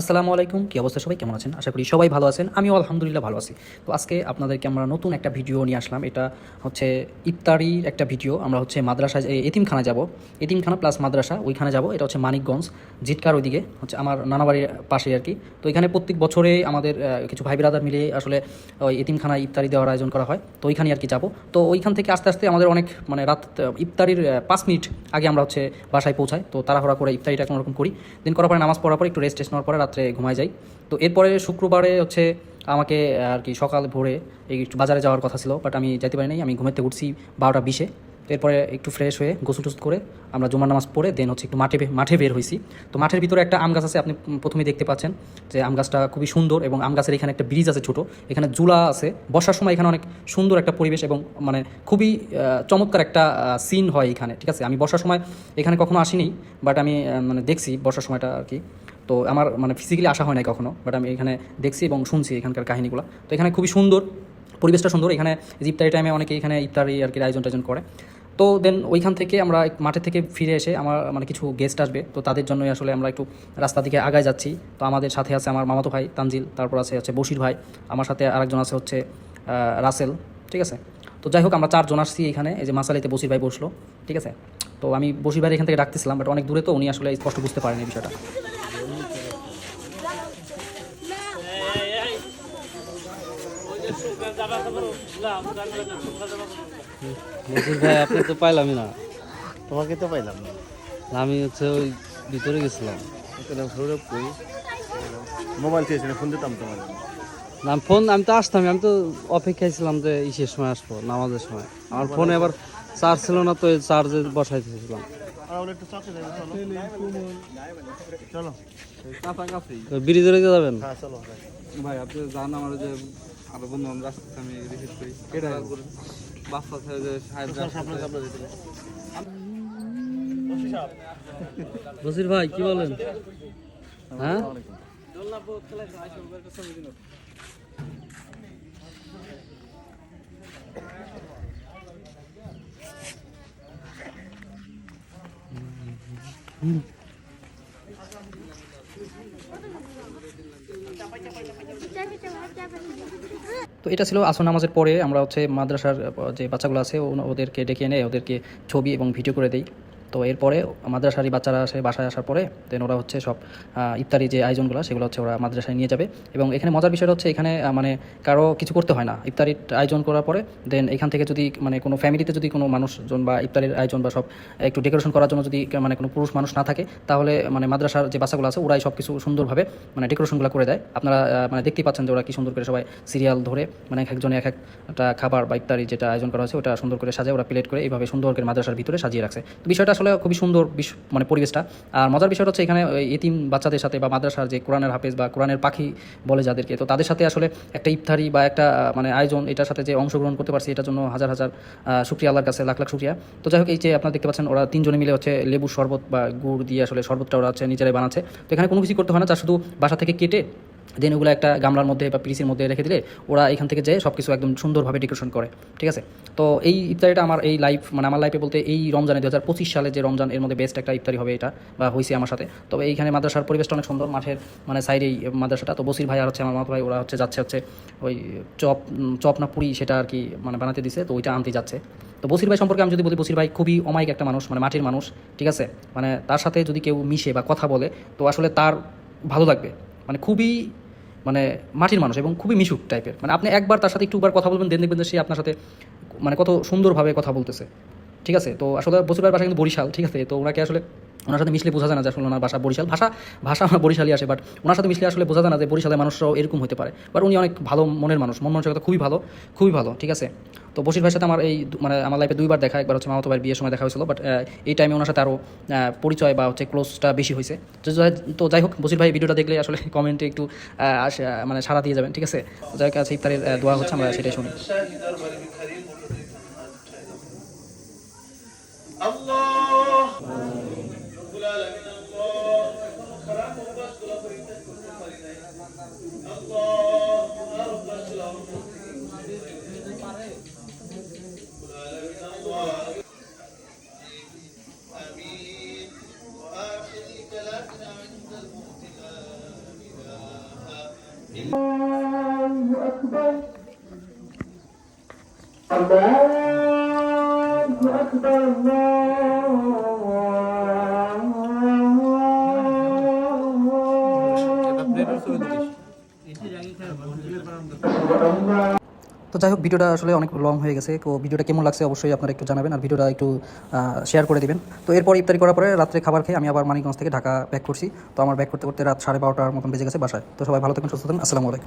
আসসালামু আলাইকুম, কি অবস্থা সবাই? কেমন আছেন? আশা করি সবাই ভালো আছেন। আমিও আলহামদুলিল্লাহ ভালো আছি। তো আজকে আপনাদেরকে আমরা নতুন একটা ভিডিও নিয়ে আসলাম। এটা হচ্ছে ইফতারির একটা ভিডিও। আমরা হচ্ছে মাদ্রাসা এতিমখানা যাব। এতিমখানা প্লাস মাদ্রাসা, ওইখানে যাব। এটা হচ্ছে মানিকগঞ্জ জিটকার ওইদিকে। হচ্ছে আমার নানা বাড়ির পাশে আর কি। তো এখানে প্রত্যেক বছরে আমাদের কিছু ভাই বিরাদার মিলে আসলে ওই এতিমখানায় ইফতারি দেওয়ার আয়োজন করা হয়। তো ওইখানে আর কি যাব। তো ওইখান থেকে আস্তে আস্তে আমাদের অনেক মানে রাত ইফতারির পাঁচ মিনিট আগে আমরা হচ্ছে বাসায় পৌঁছাই। তো তাড়াহুড়া করে ইফতারিটা কোনো রকম করি। দিন করার পরে নামাজ পড়ার পরে একটু রেস্ট টেস্ট নেওয়ার পরে রাত্রে ঘুমায় যাই। তো এরপরে শুক্রবারে হচ্ছে আমাকে আর কি সকাল ভোরে এই বাজারে যাওয়ার কথা ছিল বাট আমি যেতে পারি নাই আমি ঘুমাতে উঠছি বারোটা বিশে। তো এরপরে একটু ফ্রেশ হয়ে গোসল টুস করে আমরা জুমার নামাজ পড়ে দেন হচ্ছে একটু মাঠে মাঠে বের হয়েছি তো মাঠের ভিতরে একটা আম গাছ আছে, আপনি প্রথমেই দেখতে পাচ্ছেন যে আম গাছটা খুবই সুন্দর এবং আম গাছের এখানে একটা ব্রিজ আছে ছোট। এখানে জুলা আছে। বর্ষার সময় এখানে অনেক সুন্দর একটা পরিবেশ এবং মানে খুবই চমৎকার একটা সিন হয় এখানে, ঠিক আছে? আমি বর্ষার সময় এখানে কখনো আসিনি বাট আমি মানে দেখছি বর্ষার সময়টা আর কি। তো আমার মানে ফিজিক্যালি আসা হয় নাই কখনো বাট আমি এখানে দেখছি এবং শুনছি এখানকার কাহিনীগুলো। তো এখানে খুবই সুন্দর, পরিবেশটা সুন্দর। এখানে ইফতারি টাইমে অনেকে এখানে ইফতারি আর কি আয়োজন টায়োজন করে। তো দেন ওইখান থেকে আমরা মাঠে থেকে ফিরে এসে আমার মানে কিছু গেস্ট আসবে। তো তাদের জন্যই আসলে আমরা একটু রাস্তা দিকে আগায় যাচ্ছি। তো আমাদের সাথে আছে আমার মামাতো ভাই তানজিল, তারপর আছে হচ্ছে বশির ভাই। আমার সাথে আরেকজন আছে হচ্ছে রাসেল, ঠিক আছে? তো যাই হোক, আমরা চারজন আসছি এখানে। এই যে মাসালিতে বসির ভাই বসল, ঠিক আছে? তো আমি বসির ভাই এখান থেকে ডাকতেছিলাম বাট অনেক দূরে তো উনি আসলে স্পষ্ট বুঝতে পারেনি বিষয়টা। মজুর ভাই আপনি তো পাইলামই না। তোমাকে তো পাইলাম না। আমি হচ্ছে ওই ভিতরে গেছিলাম। সৌরভ কই? মোবাইল চেয়েছিল ফোন দিতাম তোমার না ফোন আমি তো আসতাম আমি তো অপেক্ষায় ছিলাম যে ইসের সময় আসব নামাজের সময়। আমার ফোনে আবার চার্জ ছিল না তো চার্জে চলো। তো ব্রিজে যাবেন? হ্যাঁ চলো ভাই আপনি জান আমার যে আরও বন্ধু বান্ধব আসতেছে আমি রিসিভ করি। এটা বাচ্চা ছেলে যে সাহেব। বসির ভাই কি বলেন? হ্যাঁ? তো এটা ছিল আসর নামাজের পরে আমরা হচ্ছে মাদ্রাসার যে বাচ্চাগুলো আছে ওদেরকে ডেকে এনে ওদেরকে ছবি এবং ভিডিও করে দিই। তো এরপরে মাদ্রাসারই বাচ্চারা আসে, বাসায় আসার পরে দেন ওরা হচ্ছে সব ইফতারি যে আয়োজনগুলো, সেগুলো হচ্ছে ওরা মাদ্রাসায় নিয়ে যাবে। এবং এখানে মজার বিষয়টা হচ্ছে এখানে মানে কারও কিছু করতে হয় না। ইফতারির আয়োজন করার পরে দেন এখান থেকে যদি মানে কোনো ফ্যামিলিতে যদি কোনো মানুষজন বা ইফতারির আয়োজন বা সব একটু ডেকোরেশন করার জন্য যদি মানে কোনো পুরুষ মানুষ না থাকে, তাহলে মানে মাদ্রাসার যে বাচ্চাগুলো আছে, ওরাই সব কিছু সুন্দরভাবে মানে ডেকোরেশনগুলো করে দেয়। আপনারা মানে দেখতেই পাচ্ছেন যে ওরা কি সুন্দর করে সবাই সিরিয়াল ধরে মানে এক একজনে এক একটা খাবার বা ইফতারি যেটা আয়োজন করা হয়েছে, ওটা সুন্দর করে সাজায়, ওরা প্লেট করে, এইভাবে সুন্দর করে মাদ্রাসার ভিতরে সাজিয়ে রাখছে। তো বিষয়টা আসলে খুবই সুন্দর মানে পরিবেশটা। আর মজার বিষয়টা হচ্ছে এখানে এতিম বাচ্চাদের সাথে বা মাদ্রাসার যে কোরআনের হাফেজ বা কোরআনের পাখি বলে যাদেরকে তো তাদের সাথে আসলে একটা ইফতারি বা একটা মানে আয়োজন এটার সাথে যে অংশগ্রহণ করতে পারছি এটার জন্য হাজার হাজার আহ, শুক্রিয়া আল্লাহর কাছে লাখ লাখ শুক্রিয়া। তো যাই হোক এই যে আপনারা দেখতে পাচ্ছেন ওরা তিনজনে মিলে হচ্ছে লেবুর শরবত বা গুড় দিয়ে আসলে শরবতটা ওরা হচ্ছে নিজেরাই বানাচ্ছে। তো এখানে কোনো কিছু করতে হয় না যা শুধু বাসা থেকে কেটে দেন ওগুলো একটা গামলার মধ্যে বা পিসির মধ্যে রেখে দিলে ওরা এখান থেকে যেয়ে সব কিছু একদম সুন্দরভাবে ডেকোরেশন করে, ঠিক আছে? তো এই ইফতারিটা আমার এই লাইফ মানে আমার লাইফে বলতে এই রমজানে দু হাজার পঁচিশ সালে যে রমজান, এর মধ্যে বেস্ট একটা ইফতারি হবে এটা, বা হয়েছে আমার সাথে। তবে এইখানে মাদ্রাসার পরিবেশটা অনেক সুন্দর, মাঠের মানে সাইডেই মাদ্রাসাটা। তো বসির ভাই আর হচ্ছে আমার মামা ভাই, ওরা হচ্ছে যাচ্ছে হচ্ছে ওই চপ চপ না পুরি সেটা আর কি মানে বানাতে দিছে, তো ওইটা আনতে যাচ্ছে। তো বসির ভাই সম্পর্কে আমি যদি বলি, বসির ভাই খুবই অমায়িক একটা মানুষ মানে মাটির মানুষ, ঠিক আছে? মানে তার সাথে যদি কেউ মিশে বা কথা বলে, তো আসলে তার ভালো লাগবে। মানে খুবই মানে মাটির মানুষ এবং খুবই মিশুক টাইপের মানে আপনি একবার তার সাথে একটুবার কথা বলবেন দেন দেখবেন সে আপনার সাথে মানে কত সুন্দরভাবে কথা বলতেছে। ঠিক আছে? তো আসলে বসিরবার বাসা কিন্তু বরিশাল, ঠিক আছে? তো ওনাকে আসলে, ওনার সাথে মিশলে বোঝা যায় না যে আসলে ওনার ভাষা বরিশাল। ভাষা ভাষা আমার বরিশালই আসে বাট ওনার সাথে মিশলে আসলে বোঝা যায় না যে বরিশালের মানুষরাও এরকম হতে পারে। বাট উনি অনেক ভালো মনের মানুষ, মন মানসিকতা খুবই ভালো খুবই ভালো, ঠিক আছে? তো বসির ভাইয়ের সাথে আমার এই মানে আমার লাইফে দুইবার দেখা, একবার হচ্ছে মামাতো ভাইয়ের বিয়ের সময় দেখা হয়েছিল বাট এই টাইমে ওনার সাথে আরও পরিচয় বা হচ্ছে ক্লোজটা বেশি হয়েছে। তো যাই- হোক বসির ভাই ভিডিওটা দেখলে আসলে কমেন্টে একটু মানে সাড়া দিয়ে যাবেন, ঠিক আছে? যাই হোক আছে ইফতারের দোয়া হচ্ছে, আমরা সেটাই শুনি। তো যাই হোক, ভিডিওটা আসলে অনেক লং হয়ে গেছে, তো ভিডিওটা কেমন লাগছে অবশ্যই আপনারা একটু জানাবেন আর ভিডিওটা একটু শেয়ার করে দেবেন। তো এরপর ইফতারি করার পরে রাত্রে খাবার খেয়ে আমি আবার মানিকগঞ্জ থেকে ঢাকা ব্যাক করছি। তো আমার ব্যাক করতে করতে রাত সাড়ে বারোটার মতন বেজে গেছে বাসায়। তো সবাই ভালো থাকুন সুস্থ থাকুন আসসালামু আলাইকুম।